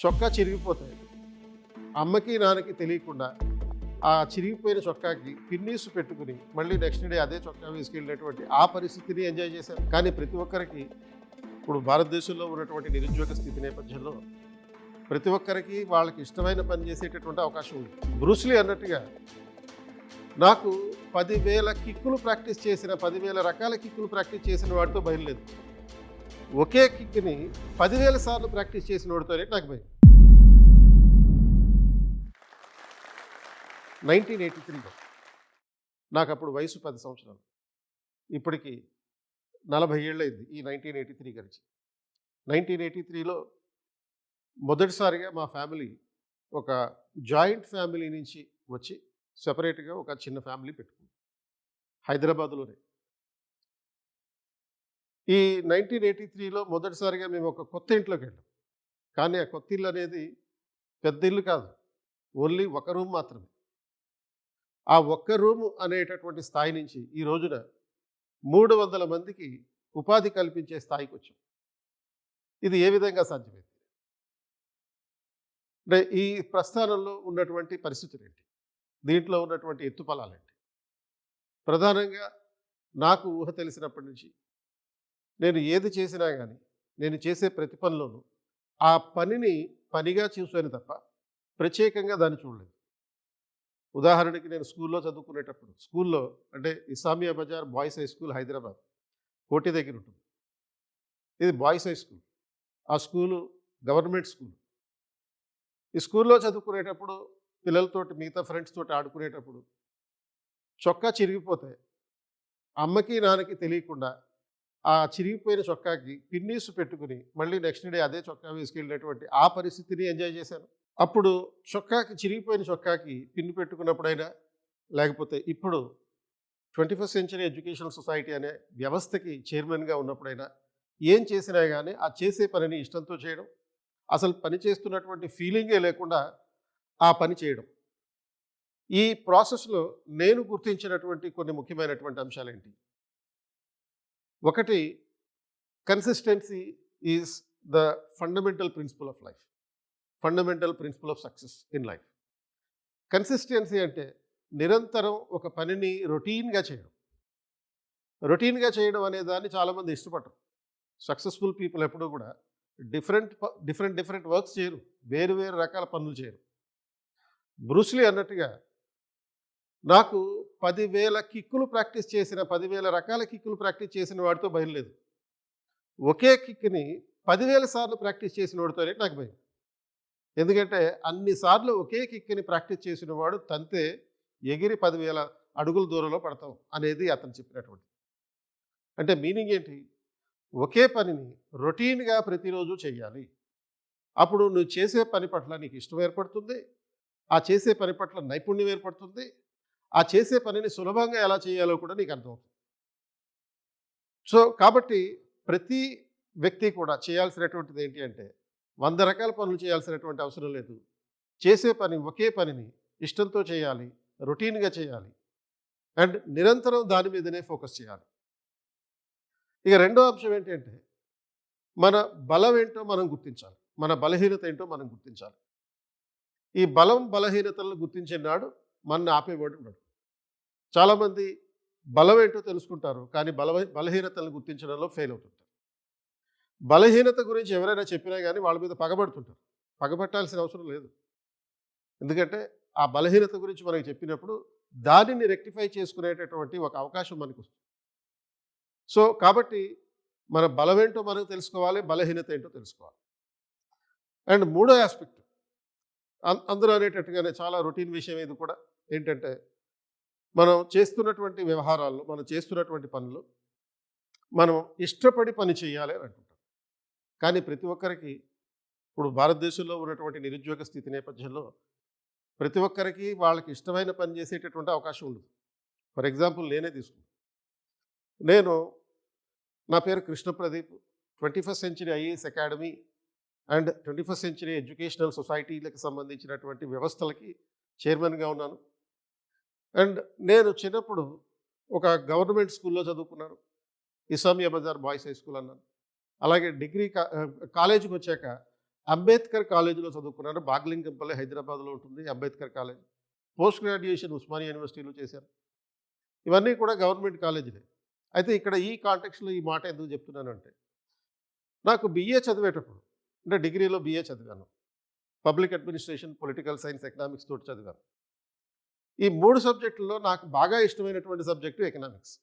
చొక్కా చిరిగిపోతాయి. అమ్మకి నాన్నకి తెలియకుండా ఆ చిరిగిపోయిన చొక్కాకి పిన్నీసు పెట్టుకుని మళ్ళీ నెక్స్ట్ డే అదే చొక్కా వేసుకెళ్ళినటువంటి ఆ పరిస్థితిని ఎంజాయ్ చేశారు. కానీ ప్రతి ఒక్కరికి ఇప్పుడు భారతదేశంలో ఉన్నటువంటి నిరుద్యోగ స్థితి నేపథ్యంలో ప్రతి ఒక్కరికి వాళ్ళకి ఇష్టమైన పని చేసేటటువంటి అవకాశం ఉంది. బ్రూస్లీ అన్నట్టుగా నాకు పదివేల కిక్కులు ప్రాక్టీస్ చేసిన పదివేల రకాల కిక్కులు ప్రాక్టీస్ చేసిన వాడితో బయలులేదు ఒకే కిక్ని పదివేల సార్లు ప్రాక్టీస్ చేసిన వాడితోనే నాకు భయం. నైన్టీన్ ఎయిటీ త్రీలో నాకు అప్పుడు వయసు పది సంవత్సరాలు. ఇప్పటికి నలభై ఏళ్ళైంది ఈ నైన్టీన్ ఎయిటీ త్రీ గురించి. నైన్టీన్ ఎయిటీ త్రీలో మొదటిసారిగా మా ఫ్యామిలీ ఒక జాయింట్ ఫ్యామిలీ నుంచి వచ్చి సెపరేట్గా ఒక చిన్న ఫ్యామిలీ పెట్టుకుంది హైదరాబాద్లోనే. ఈ నైన్టీన్ ఎయిటీ త్రీలో మొదటిసారిగా మేము ఒక కొత్త ఇంట్లోకి వెళ్ళాం. కానీ ఆ కొత్త ఇల్లు అనేది పెద్ద ఇల్లు కాదు. ఓన్లీ ఒక రూమ్ మాత్రమే. ఆ ఒక్క రూము అనేటటువంటి స్థాయి నుంచి ఈ రోజున మూడు వందల మందికి ఉపాధి కల్పించే స్థాయికి వచ్చాం. ఇది ఏ విధంగా సాధ్యమైంది? అంటే ఈ ప్రస్థానంలో ఉన్నటువంటి పరిస్థితులు ఏంటి దీంట్లో ఉన్నటువంటి ఎత్తుపలాలేంటి? ప్రధానంగా నాకు ఊహ తెలిసినప్పటి నుంచి నేను ఏది చేసినా కానీ నేను చేసే ప్రతి పనిలోనూ ఆ పనిని పనిగా చూసాను తప్ప ప్రత్యేకంగా దాన్ని చూడలేదు. ఉదాహరణకి నేను స్కూల్లో చదువుకునేటప్పుడు స్కూల్లో అంటే Islamia Bazaar boys high school Hyderabad Koti దగ్గర ఉంటుంది. ఇది బాయ్స్ హై స్కూల్. ఆ స్కూలు గవర్నమెంట్ స్కూల్. ఈ స్కూల్లో చదువుకునేటప్పుడు పిల్లలతోటి మిగతా ఫ్రెండ్స్ తోటి ఆడుకునేటప్పుడు చొక్కా చిరిగిపోతే అమ్మకి నాన్నకి తెలియకుండా ఆ చిరిగిపోయిన చొక్కాకి పిన్నీసు పెట్టుకుని మళ్ళీ నెక్స్ట్ డే అదే చొక్కా వేసుకెళ్ళినటువంటి ఆ పరిస్థితిని ఎంజాయ్ చేశాను. అప్పుడు చొక్కాకి చిరిగిపోయిన చొక్కాకి పిన్ను పెట్టుకున్నప్పుడైనా లేకపోతే ఇప్పుడు twenty first century educational society అనే వ్యవస్థకి చైర్మన్గా ఉన్నప్పుడైనా ఏం చేసినా కానీ ఆ చేసే పనిని ఇష్టంతో చేయడం అసలు పని చేస్తున్నటువంటి ఫీలింగే లేకుండా ఆ పని చేయడం. ఈ ప్రాసెస్లో నేను గుర్తించినటువంటి కొన్ని ముఖ్యమైనటువంటి అంశాలు ఏంటి ఒకటి consistency is the fundamental principle of life fundamental principle of success in life consistency అంటే నిరంతరం ఒక పనిని రొటీన్గా చేయడం. రొటీన్గా చేయడం అనే దాన్ని చాలామంది ఇష్టపడరు. సక్సెస్ఫుల్ పీపుల్ ఎప్పుడూ కూడా డిఫరెంట్ డిఫరెంట్ డిఫరెంట్ వర్క్స్ చేయరు. వేరు వేరు రకాల పనులు చేయరు. బ్రూస్లీ అన్నట్టుగా నాకు పదివేల కిక్కులు ప్రాక్టీస్ చేసిన పదివేల రకాల కిక్కులు ప్రాక్టీస్ చేసిన వాడితో బయలులేదు ఒకే కిక్ని పదివేల సార్లు ప్రాక్టీస్ చేసిన వాడితోనే నాకు భయం. ఎందుకంటే అన్నిసార్లు ఒకే కిక్ని ప్రాక్టీస్ చేసిన వాడు తంతే ఎగిరి పదివేల అడుగుల దూరంలో పడతాం అనేది అతను చెప్పినటువంటి అంటే మీనింగ్ ఏంటి? ఒకే పనిని రొటీన్గా ప్రతిరోజు చేయాలి. అప్పుడు నువ్వు చేసే పని పట్ల నీకు ఇష్టం ఏర్పడుతుంది. ఆ చేసే పని పట్ల నైపుణ్యం ఏర్పడుతుంది. ఆ చేసే పనిని సులభంగా ఎలా చేయాలో కూడా నీకు అర్థమవుతుంది. సో కాబట్టి ప్రతి వ్యక్తి కూడా చేయాల్సినటువంటిది ఏంటి అంటే వంద రకాల పనులు చేయాల్సినటువంటి అవసరం లేదు. చేసే పని ఒకే పనిని ఇష్టంతో చేయాలి రొటీన్గా చేయాలి. అండ్ నిరంతరం దాని మీదనే ఫోకస్ చేయాలి. ఇక రెండో అంశం ఏంటంటే మన బలం ఏంటో మనం గుర్తించాలి. మన బలహీనత ఏంటో మనం గుర్తించాలి. ఈ బలం బలహీనతలను గుర్తించే నాడు మన ఆపేవాడు ఉన్నాడు చాలామంది బలం ఏంటో తెలుసుకుంటారు కానీ బల బలహీనతలను గుర్తించడంలో ఫెయిల్ అవుతుంటారు బలహీనత గురించి ఎవరైనా చెప్పినా కానీ వాళ్ళ మీద పగబడుతుంటారు. పగబట్టాల్సిన అవసరం లేదు. ఎందుకంటే ఆ బలహీనత గురించి మనకి చెప్పినప్పుడు దానిని రెక్టిఫై చేసుకునేటటువంటి ఒక అవకాశం మనకు వస్తుంది సో కాబట్టి మన బలమేంటో మనకు మనం తెలుసుకోవాలి బలహీనత ఏంటో తెలుసుకోవాలి. అండ్ మూడో ఆస్పెక్ట్ అందరూ అనేటట్టుగానే చాలా రొటీన్ విషయం ఇది కూడా ఏంటంటే మనం చేస్తున్నటువంటి వ్యవహారాల్లో మనం చేస్తున్నటువంటి పనులు మనం ఇష్టపడి పని చేయాలి అని అంటుంటాం. కానీ ప్రతి ఒక్కరికి ఇప్పుడు భారతదేశంలో ఉన్నటువంటి నిరుద్యోగ స్థితి నేపథ్యంలో ప్రతి ఒక్కరికి వాళ్ళకి ఇష్టమైన పని చేసేటటువంటి అవకాశం ఉండదు. ఫర్ ఎగ్జాంపుల్ నేనే తీసుకున్నాను నేను నా పేరు Krishna Pradeep twenty first century IAS academy and twenty first century educational సొసైటీలకు సంబంధించినటువంటి వ్యవస్థలకి చైర్మన్గా ఉన్నాను. అండ్ నేను చిన్నప్పుడు ఒక గవర్నమెంట్ స్కూల్లో చదువుకున్నాను. Islamia Bazaar boys high school అన్నాను. అలాగే డిగ్రీ కా కాలేజీకి వచ్చాక అంబేద్కర్ కాలేజీలో చదువుకున్నాను. బాగ్లింగంపల్లి హైదరాబాద్లో ఉంటుంది Ambedkar college. Post graduation Osmania యూనివర్సిటీలో చేశాను. ఇవన్నీ కూడా గవర్నమెంట్ కాలేజీలే. అయితే ఇక్కడ ఈ కాంటెక్స్లో ఈ మాట ఎందుకు చెప్తున్నానంటే నాకు బిఏ చదివేటప్పుడు అంటే డిగ్రీలో బిఏ చదివాను. Public administration political science economics తోటి చదివాను. ఈ మూడు సబ్జెక్టుల్లో నాకు బాగా ఇష్టమైనటువంటి సబ్జెక్టు ఎకనామిక్స్.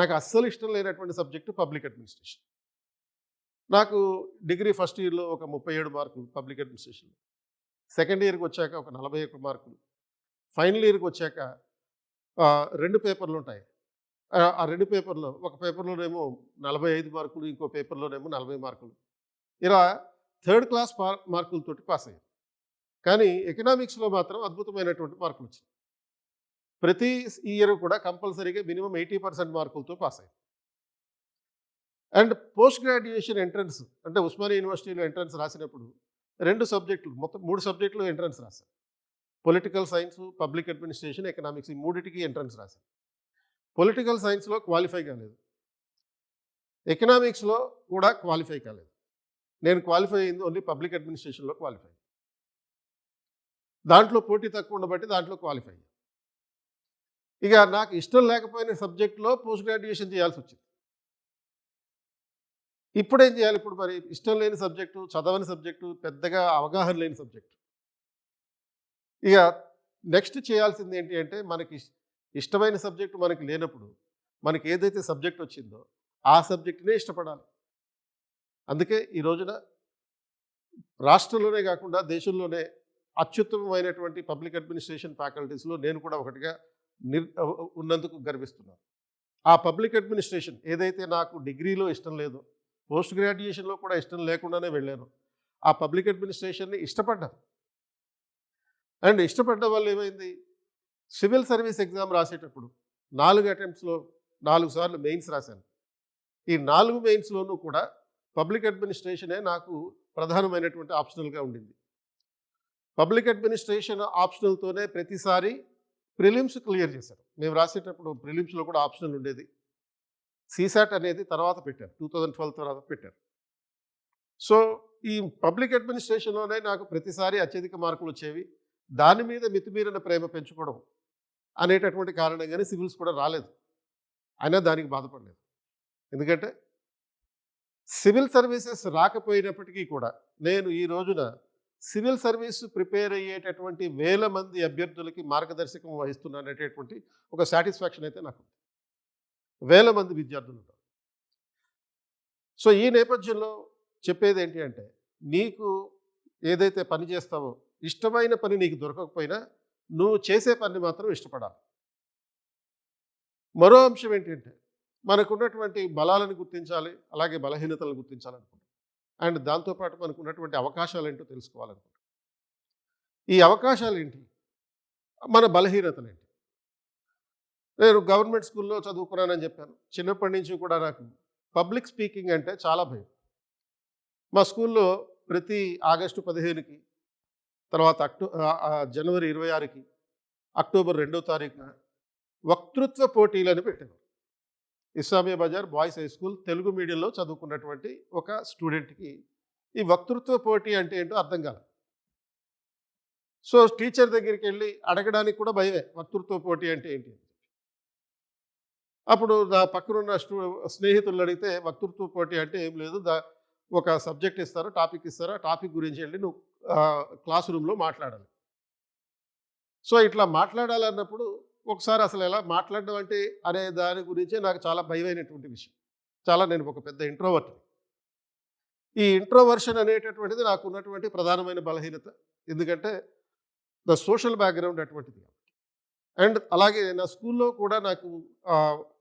నాకు అస్సలు ఇష్టం లేనటువంటి సబ్జెక్టు పబ్లిక్ అడ్మినిస్ట్రేషన్. నాకు డిగ్రీ ఫస్ట్ ఇయర్లో ఒక ముప్పై ఏడు మార్కులు పబ్లిక్ అడ్మినిస్ట్రేషన్ సెకండ్ ఇయర్కి వచ్చాక ఒక నలభై ఒక్క మార్కులు. ఫైనల్ ఇయర్కి వచ్చాక రెండు పేపర్లు ఉంటాయి. ఆ రెండు పేపర్లో ఒక పేపర్లోనేమో నలభై ఐదు మార్కులు ఇంకో పేపర్లోనేమో నలభై మార్కులు. ఇలా థర్డ్ క్లాస్ మార్కులతోటి పాస్ అయ్యాను. కానీ ఎకనామిక్స్లో మాత్రం అద్భుతమైనటువంటి మార్కులు వచ్చినాయి ప్రతి ఇయర్ కూడా కంపల్సరీగా మినిమం ఎయిటీ పర్సెంట్ మార్కులతో పాస్ అయింది అండ్ పోస్ట్ గ్రాడ్యుయేషన్ ఎంట్రన్స్ అంటే ఉస్మానియా యూనివర్సిటీలో ఎంట్రన్స్ రాసినప్పుడు రెండు సబ్జెక్టులు మొత్తం మూడు సబ్జెక్టులు ఎంట్రన్స్ రాశాను political science public administration economics ఈ మూడిటికి ఎంట్రన్స్ రాశాను పొలిటికల్ సైన్స్లో క్వాలిఫై కాలేదు. ఎకనామిక్స్లో కూడా క్వాలిఫై కాలేదు. నేను క్వాలిఫై అయింది ఓన్లీ పబ్లిక్ అడ్మినిస్ట్రేషన్లో క్వాలిఫై. దాంట్లో పోటీ తక్కువ ఉండబట్టి దాంట్లో క్వాలిఫై అయ్యాను ఇక నాకు ఇష్టం లేకపోయిన సబ్జెక్ట్లో పోస్ట్ గ్రాడ్యుయేషన్ చేయాల్సి వచ్చింది ఇప్పుడు ఏం చేయాలి ఇప్పుడు మరి? ఇష్టం లేని సబ్జెక్టు చదవని సబ్జెక్టు పెద్దగా అవగాహన లేని సబ్జెక్టు. ఇక నెక్స్ట్ చేయాల్సింది ఏంటి అంటే మనకి ఇష్టమైన సబ్జెక్టు మనకి లేనప్పుడు మనకి ఏదైతే సబ్జెక్ట్ వచ్చిందో ఆ సబ్జెక్టునే ఇష్టపడాలి. అందుకే ఈ రోజున రాష్ట్రంలోనే కాకుండా దేశంలోనే అత్యుత్తమమైనటువంటి పబ్లిక్ అడ్మినిస్ట్రేషన్ ఫ్యాకల్టీస్లో నేను కూడా ఒకటిగా నిర్ ఉన్నందుకు గర్విస్తున్నాను ఆ పబ్లిక్ అడ్మినిస్ట్రేషన్ ఏదైతే నాకు డిగ్రీలో ఇష్టం లేదో పోస్ట్ గ్రాడ్యుయేషన్లో కూడా ఇష్టం లేకుండానే వెళ్ళాను. ఆ పబ్లిక్ అడ్మినిస్ట్రేషన్ని ఇష్టపడ్డాను. అండ్ ఇష్టపడడం వల్ల ఏమైంది? సివిల్ సర్వీస్ ఎగ్జామ్ రాసేటప్పుడు నాలుగు అటెంప్ట్స్లో నాలుగు సార్లు మెయిన్స్ రాశాను. ఈ నాలుగు మెయిన్స్లోనూ కూడా పబ్లిక్ అడ్మినిస్ట్రేషనే నాకు ప్రధానమైనటువంటి ఆప్షనల్గా ఉండింది. పబ్లిక్ అడ్మినిస్ట్రేషన్ ఆప్షనల్తోనే ప్రతిసారి ప్రిలిమ్స్ క్లియర్ చేశారు. మేము రాసేటప్పుడు ప్రిలిమ్స్లో కూడా ఆప్షన్లు ఉండేది. సీసాట్ అనేది తర్వాత పెట్టారు. టూ థౌజండ్ ట్వెల్వ్ తర్వాత పెట్టారు. సో ఈ పబ్లిక్ అడ్మినిస్ట్రేషన్లోనే నాకు ప్రతిసారి అత్యధిక మార్కులు వచ్చేవి. దాని మీద మితిమీరిన ప్రేమ పెంచుకోవడం అనేటటువంటి కారణంగానే సివిల్స్ కూడా రాలేదు. అయినా దానికి బాధపడలేదు. ఎందుకంటే సివిల్ సర్వీసెస్ రాకపోయినప్పటికీ కూడా నేను ఈ రోజున సివిల్ సర్వీస్ ప్రిపేర్ అయ్యేటటువంటి వేల మంది అభ్యర్థులకి మార్గదర్శకం వహిస్తున్నాననేటటువంటి ఒక సాటిస్ఫాక్షన్ అయితే నాకు ఉంది. వేల మంది విద్యార్థులు ఉంటారు. సో ఈ నేపథ్యంలో చెప్పేది ఏంటి అంటే నీకు ఏదైతే పని చేస్తావో ఇష్టమైన పని నీకు దొరకకపోయినా నువ్వు చేసే పని మాత్రం ఇష్టపడాలి. మరో అంశం ఏంటంటే మనకున్నటువంటి బలాలను గుర్తించాలి అలాగే బలహీనతలను గుర్తించాలనుకుంటాం అండ్ దాంతోపాటు మనకు ఉన్నటువంటి అవకాశాలు ఏంటో తెలుసుకోవాలనుకుంటున్నాం. ఈ అవకాశాలు ఏంటి మన బలహీనతలు ఏంటి నేను గవర్నమెంట్ స్కూల్లో చదువుకున్నానని చెప్పాను. చిన్నప్పటి నుంచి కూడా నాకు పబ్లిక్ స్పీకింగ్ అంటే చాలా భయం. మా స్కూల్లో ప్రతి ఆగస్టు పదిహేనుకి తర్వాత అక్టో జనవరి ఇరవై ఆరుకి అక్టోబర్ రెండో తారీఖున వక్తృత్వ పోటీలని పెట్టేవారు. Islamia Bazaar boys high school Telugu మీడియంలో చదువుకున్నటువంటి ఒక స్టూడెంట్కి ఈ వక్తృత్వ పోటీ అంటే ఏంటో అర్థం కాదు. సో టీచర్ దగ్గరికి వెళ్ళి అడగడానికి కూడా భయమే వక్తృత్వ పోటీ అంటే ఏంటి అప్పుడు నా పక్కనున్న స్టూ స్నేహితులు అడిగితే వక్తృత్వ పోటీ అంటే ఏం లేదు దా ఒక సబ్జెక్ట్ ఇస్తారు టాపిక్ ఇస్తారు ఆ టాపిక్ గురించి వెళ్ళి నువ్వు క్లాస్ రూమ్లో మాట్లాడాలి. సో ఇట్లా మాట్లాడాలన్నప్పుడు ఒకసారి అసలు ఎలా మాట్లాడడం అంటే అనే దాని గురించే నాకు చాలా భయమైనటువంటి విషయం. చాలా నేను ఒక పెద్ద ఇంట్రోవర్ట్ ఈ ఇంట్రోవర్షన్ అనేటటువంటిది నాకు ఉన్నటువంటి ప్రధానమైన బలహీనత. ఎందుకంటే ద సోషల్ బ్యాక్గ్రౌండ్ అటువంటిది అండ్ అలాగే నా స్కూల్లో కూడా నాకు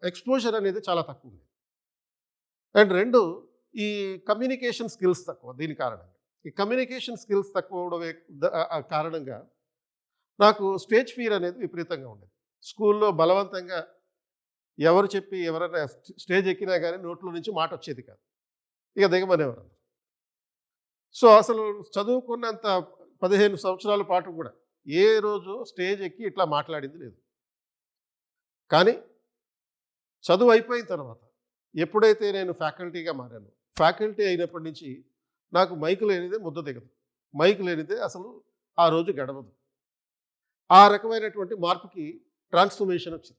ఎక్స్పోజర్ అనేది చాలా తక్కువ ఉంది అండ్ రెండు ఈ కమ్యూనికేషన్ స్కిల్స్ తక్కువ దీని కారణంగా. ఈ కమ్యూనికేషన్ స్కిల్స్ తక్కువ అవడమే కారణంగా నాకు స్టేజ్ ఫీర్ అనేది విపరీతంగా ఉండేది. స్కూల్లో బలవంతంగా ఎవరు చెప్పి ఎవరైనా స్టేజ్ ఎక్కినా కానీ నోట్లో నుంచి మాట వచ్చేది కాదు. ఇక దిగమనేవారు సో అసలు చదువుకున్నంత పదిహేను సంవత్సరాల పాటు కూడా ఏ రోజు స్టేజ్ ఎక్కి ఇట్లా మాట్లాడింది లేదు. కానీ చదువు అయిపోయిన తర్వాత ఎప్పుడైతే నేను ఫ్యాకల్టీగా మారాను ఫ్యాకల్టీ అయినప్పటి నుంచి నాకు మైక్ లేనిదే ముద్ద దిగదు. మైక్ లేనిదే అసలు ఆ రోజు గడవదు. ఆ రకమైనటువంటి మార్పుకి ట్రాన్స్ఫర్మేషన్ వచ్చింది.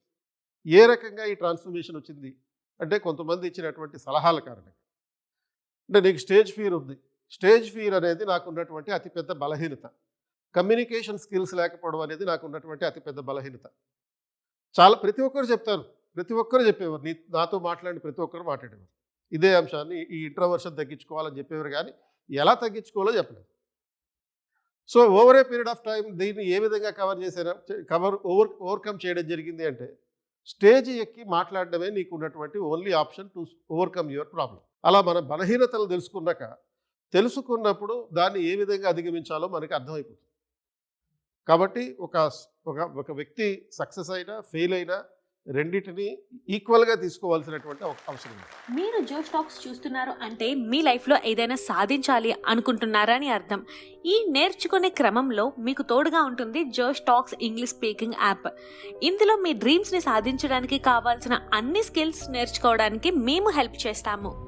ఏ రకంగా ఈ ట్రాన్స్ఫర్మేషన్ వచ్చింది? అంటే కొంతమంది ఇచ్చినటువంటి సలహాల కారణంగా. అంటే నీకు స్టేజ్ ఫీర్ ఉంది. స్టేజ్ ఫీర్ అనేది నాకు ఉన్నటువంటి అతిపెద్ద బలహీనత. కమ్యూనికేషన్ స్కిల్స్ లేకపోవడం అనేది నాకు ఉన్నటువంటి అతిపెద్ద బలహీనత. చాలా ప్రతి ఒక్కరు చెప్తారు. ప్రతి ఒక్కరు చెప్పేవారు. నీ నాతో మాట్లాడిన ప్రతి ఒక్కరు మాట్లాడేవారు. ఇదే అంశాన్ని ఈ ఇంట్రవర్షన్ తగ్గించుకోవాలని చెప్పేవారు కానీ ఎలా తగ్గించుకోవాలో చెప్పలేదు. So over a period of time దీన్ని ఏ విధంగా కవర్ చేశారా? కవర్ ఓవర్ ఓవర్కమ్ చేయడం జరిగింది అంటే స్టేజ్ ఎక్కి మాట్లాడడమే నీకు ఉన్నటువంటి only option to overcome your problem అలా మన బలహీనతలు తెలుసుకున్నాక తెలుసుకున్నప్పుడు దాన్ని ఏ విధంగా అధిగమించాలో మనకి అర్థమైపోతుంది. కాబట్టి ఒక ఒక ఒక వ్యక్తి సక్సెస్ అయినా ఫెయిల్ అయినా రెండింటిని ఈక్వల్గా తీసుకోవాల్సినటువంటి అవసరం ఉంది. మీరు జో స్టాక్స్ చూస్తున్నారు అంటే మీ లైఫ్లో ఏదైనా సాధించాలి అనుకుంటున్నారని అర్థం. ఈ నేర్చుకునే క్రమంలో మీకు తోడుగా ఉంటుంది Josh Talks English speaking app. ఇందులో మీ డ్రీమ్స్ని సాధించడానికి కావాల్సిన అన్ని స్కిల్స్ నేర్చుకోవడానికి మేము హెల్ప్ చేస్తాము.